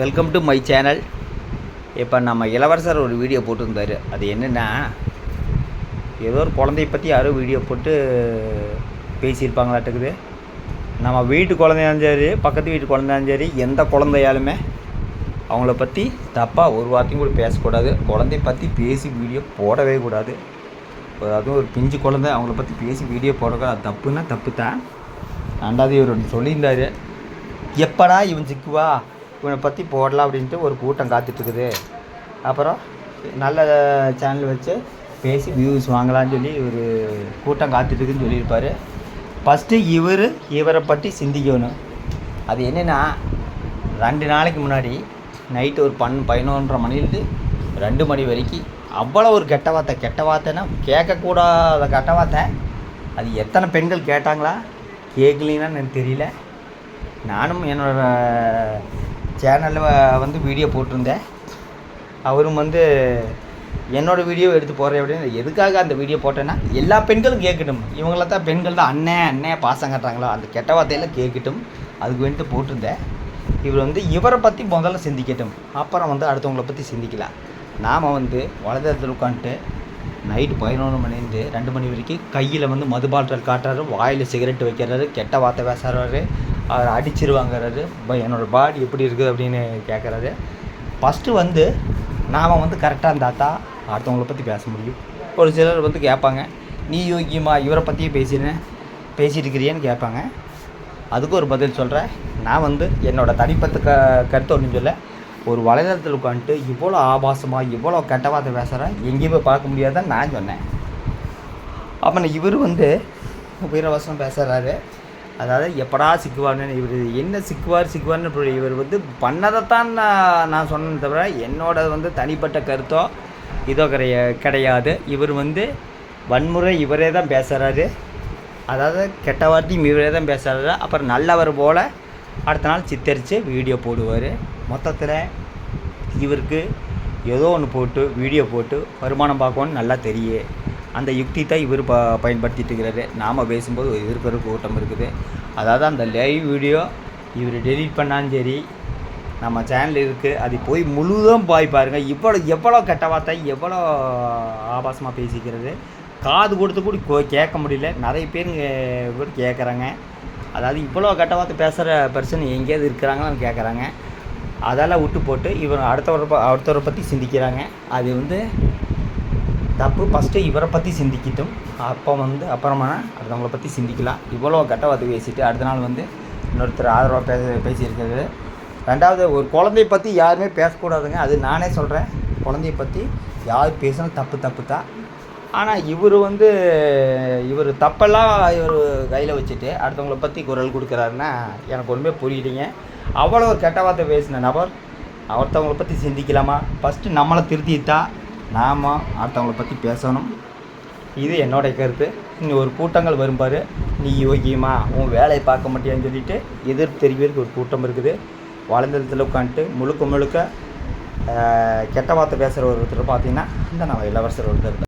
Welcome to my channel இப்போ நம்ம இளவரசர் ஒரு வீடியோ போட்டிருந்தாரு. அது என்னென்னா ஏதோ ஒரு குழந்தைய பற்றி யாரோ வீடியோ போட்டு பேசியிருப்பாங்களாட்டுக்குது. நம்ம வீட்டு குழந்தையாலும் சரி பக்கத்து வீட்டு குழந்தையாலும் சரி எந்த குழந்தையாலுமே அவங்கள பற்றி தப்பாக ஒரு வார்த்தையும் கூட பேசக்கூடாது. குழந்தைய பற்றி பேசி வீடியோ போடவே கூடாது. ஒரு அதுவும் ஒரு பிஞ்சு குழந்தை அவங்கள பற்றி பேசி வீடியோ போடக்கூடாது அது தப்புன்னா தப்பு தான் ரெண்டாவது இவர் ஒன்று சொல்லியிருந்தாரு. எப்படா இவன் சிக்குவா? இவனை பற்றி போடலாம் அப்படின்ட்டு ஒரு கூட்டம் காத்துட்ருக்குது. அப்புறம் நல்ல சேனல் வச்சு பேசி வியூஸ் வாங்கலாம்னு சொல்லி ஒரு கூட்டம் காத்துட்ருக்குன்னு சொல்லியிருப்பார். ஃபஸ்ட்டு இவர் இவரை பற்றி சிந்திக்கணும். அது என்னென்னா ரெண்டு நாளைக்கு முன்னாடி நைட்டு ஒரு பன் பதினொன்றரை மணிலேருந்து ரெண்டு மணி வரைக்கும் அவ்வளோ ஒரு கெட்ட வார்த்தை கெட்ட வார்த்தைன்னா கேட்கக்கூடாத கெட்ட வார்த்தை. அது எத்தனை பெண்கள் கேட்டாங்களா? கேட்கலின்னா எனக்கு தெரியல. நானும் என்னோட சேனலில் வந்து வீடியோ போட்டிருந்தேன். அவரும் வந்து என்னோடய வீடியோ எடுத்து போகிறேன் அப்படின்னு எதுக்காக அந்த வீடியோ போட்டேன்னா எல்லா பெண்களும் கேட்கட்டும். இவங்கள தான் பெண்கள் தான் அண்ணே அண்ணே பாசம் காட்டுறாங்களோ? அந்த கெட்ட வார்த்தையெல்லாம் கேட்கட்டும். அதுக்கு வேண்டிட்டு போட்டிருந்தேன். இவர் வந்து இவரை பற்றி முதல்ல சிந்திக்கட்டும். அப்புறம் வந்து அடுத்தவங்கள பற்றி சிந்திக்கலாம். நாம் வந்து வலதளத்தில் உட்காந்துட்டு நைட்டு பதினொன்று மணிலேருந்து ரெண்டு மணி வரைக்கும் கையில் வந்து மதுபாட்டில் காட்டுறாரு வாயில் சிகரெட் வைக்கிறாரு கெட்ட வார்த்தை பேசுகிறாரு அவர் அடிச்சிருவாங்கிறது. என்னோடய பாடி எப்படி இருக்குது அப்படின்னு கேட்குறாரு ஃபஸ்ட்டு வந்து நாம் வந்து கரெக்டாக இருந்தால் தான் அடுத்தவங்கள பற்றி பேச முடியும். ஒரு சிலர் வந்து கேட்பாங்க நீ யோக்கியமா இவரை பற்றியே பேசினேன் பேசிட்டு இருக்கிறியேன்னு கேட்பாங்க. அதுக்கு ஒரு பதில் சொல்கிறேன் நான் வந்து என்னோட தனிப்பட்ட க கருத்து ஒன்றும் சொல்ல. ஒரு வலைதளத்தில் உட்காந்துட்டு இவ்வளோ ஆபாசமாக இவ்வளோ கெட்ட வார்த்தை பேசுகிறேன் எங்கேயுமே பார்க்க முடியாதுன்னு நான் சொன்னேன். அப்போ இவர் வந்து வீரவசனம் பேசுகிறாரு அதாவது எப்படா சிக்குவார்னு இவர் என்ன சிக்குவார் சிக்குவார்னு இவர் வந்து பண்ணதைத்தான் நான் நான் சொன்னேன் தவிர என்னோட வந்து தனிப்பட்ட கருத்தோ இதோ கிடைய கிடையாது. இவர் வந்து வன்முறை இவரே தான் பேசுகிறாரு அதாவது கெட்ட வார்த்தையும் இவரே தான் பேசுகிறாரு அப்புறம் நல்லவர் போல் அடுத்த நாள் சித்தரித்து வீடியோ போடுவார். மொத்தத்தில் இவருக்கு ஏதோ ஒன்று போட்டு வீடியோ போட்டு வருமானம் பார்க்கணும்னு நல்லா தெரியும் அந்த யுக்தி தான் இவர் ப பயன்படுத்திட்டு இருக்கிறாரு நாம் பேசும்போது ஒரு இருக்கிற கூட்டம் இருக்குது. அதாவது அந்த லைவ் வீடியோ இவர் டெலீட் பண்ணாலும் சரி நம்ம சேனல் இருக்குது அது போய் முழுதும் போய் பாருங்கள் இவ்வளோ எவ்வளோ கெட்ட வார்த்தை எவ்வளோ ஆபாசமாக பேசிக்கிறது. காது கொடுத்து கூட கோ- கேட்க முடியல. நிறைய பேர் கூட கேட்குறாங்க. அதாவது இவ்வளோ கெட்ட வார்த்தை பேசுகிற பர்சன் எங்கேயாவது இருக்கிறாங்களான்னு கேட்குறாங்க. அதெல்லாம் விட்டு போட்டு இவர் அடுத்தவரை ப- அடுத்தவரை பற்றி சிந்திக்கிறாங்க. அது வந்து தப்பு. ஃபஸ்ட்டு இவரை பற்றி சிந்திக்கட்டும். அப்போ வந்து அப்புறமா அடுத்தவங்கள பற்றி சிந்திக்கலாம். இவ்வளோ கெட்ட வார்த்தை பேசிட்டு அடுத்த நாள் வந்து இன்னொருத்தர் ஆதரவாக பேச பேசியிருக்கிறது. ரெண்டாவது ஒரு குழந்தைய பற்றி யாருமே பேசக்கூடாதுங்க. அது நானே சொல்கிறேன் குழந்தைய பற்றி யார் பேசினா தப்பு தப்பு தான். ஆனால் இவர் வந்து இவர் தப்பெல்லாம் இவர் கையில் வச்சுட்டு அடுத்தவங்கள பற்றி குரல் கொடுக்குறாருன்னா எனக்கு ஒன்றுமே புரியலைங்க. அவ்வளோ ஒரு கெட்ட வார்த்தை பேசின நபர். அவர்த்தவங்களை பற்றி சிந்திக்கலாமா? ஃபஸ்ட்டு நம்மளை திருத்திட்டா நாம் அடுத்தவங்கள பற்றி பேசணும். இது என்னோடைய கருத்து. இங்கே ஒரு கூட்டங்கள் வரும்பார் நீ யோகியமா? உன் வேலையை பார்க்க மாட்டியான்னு சொல்லிட்டு எதிர்ப்பு தெரிவிக்கிறதுக்கு ஒரு கூட்டம் இருக்குது. வளர்ந்தளத்தில் உட்காந்துட்டு முழுக்க முழுக்க கெட்ட வார்த்தை பேசுகிற ஒருத்தர் பார்த்தீங்கன்னா இந்த நம்ம இளவரசர் ஒருத்தர் தான்